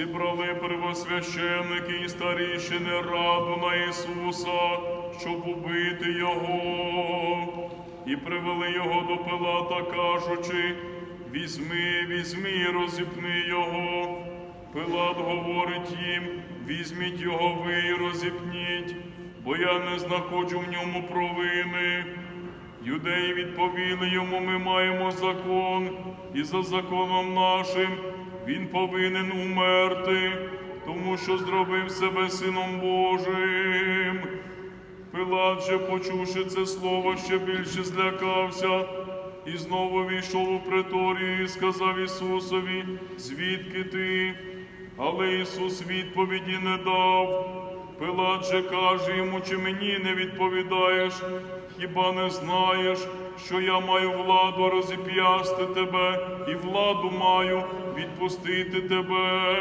зібрали первосвященники і старішини раду на Ісуса, щоб убити Його, і привели його до Пилата, кажучи, візьми, візьми, розіпни його. Пилат говорить їм, візьміть його ви і розіпніть, бо я не знаходжу в ньому провини. Юдеї відповіли йому, ми маємо закон, і за законом нашим він повинен умерти, тому що зробив себе Сином Божим. Пилат же, почувши це слово, ще більше злякався, і знову війшов у преторію і сказав Ісусові, звідки ти? Але Ісус відповіді не дав. Пилат же каже йому, чи мені не відповідаєш, хіба не знаєш, що я маю владу розіп'ясти тебе, і владу маю відпустити тебе.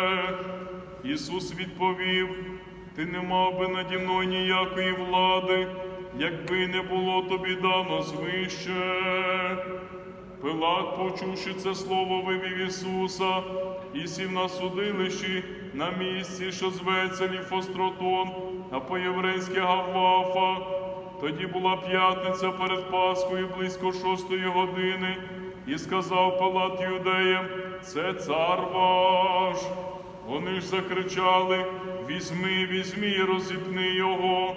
Ісус відповів, ти не мав би наді мною ніякої влади, якби не було тобі дано звище. Пилат, почувши це слово, вивів Ісуса і сів на судилищі на місці, що зветься Ліфостротон, а по-єврейськи Гаввафа. Тоді була п'ятниця перед Пасхою близько шостої години, і сказав Пилат юдеям, це цар ваш. Вони ж закричали: Візьми, візьми, розіпни його.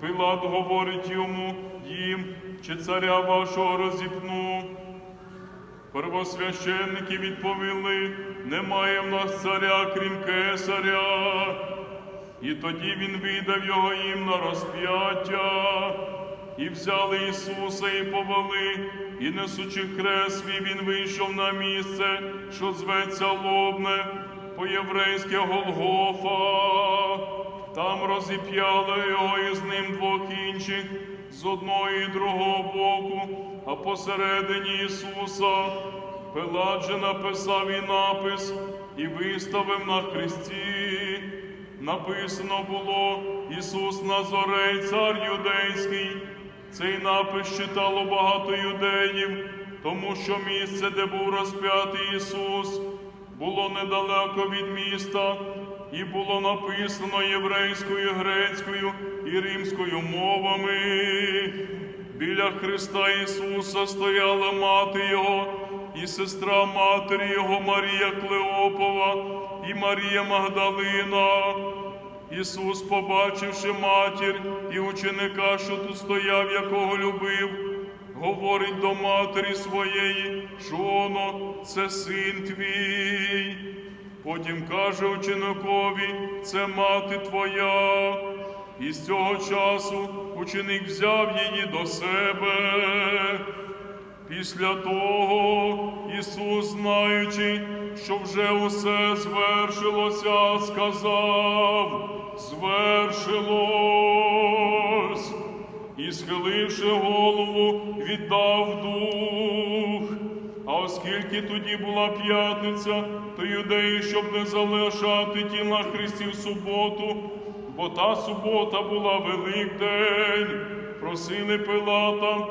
Пилат говорить йому їм, чи царя вашого розіпну. Первосвященники відповіли, немає в нас царя, крім кесаря. І тоді він видав його їм на розп'яття, і взяли Ісуса і повели, і несучи хрест свій, він вийшов на місце, що зветься Лобне, по-єврейськи Голгофа. Там розіп'яли його і з ним двох інших з одного і другого боку, а посередині Ісуса. Пилат же написав і напис, і виставив на хресті. Написано було Ісус Назорей, цар юдейський. Цей напис читало багато юдеїв, тому що місце, де був розп'ятий Ісус, було недалеко від міста, і було написано єврейською, грецькою і римською мовами. Біля Христа Ісуса стояла мати Його і сестра матері Його Марія Клеопова і Марія Магдалина. Ісус, побачивши матір і ученика, що тут стояв, якого любив, говорить до матері своєї, жоно, це син твій. Потім каже ученикові, це мати твоя. І з цього часу ученик взяв її до себе. Після того Ісус, знаючи, що вже усе звершилося, сказав, звершилось, і, схиливши голову, віддав дух. А оскільки тоді була п'ятниця, то юдеї, щоб не залишати тіла Христі в суботу, бо та субота була Великдень, просили Пилата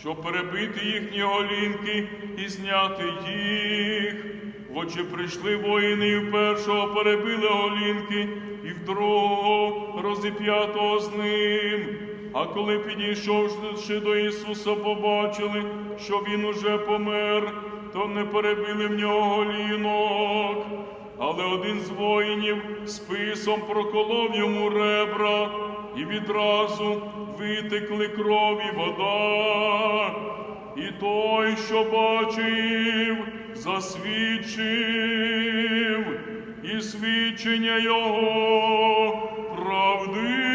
щоб перебити їхні голінки і зняти їх. Отже, прийшли воїни, і в першого перебили голінки, і в другого розіп'ятого з ним. А коли підійшовши до Ісуса, побачили, що Він уже помер, то не перебили в нього голінок. Але один з воїнів списом проколов йому ребра, і відразу витекли кров і вода. І той, що бачив, засвідчив, і свідчення його правди.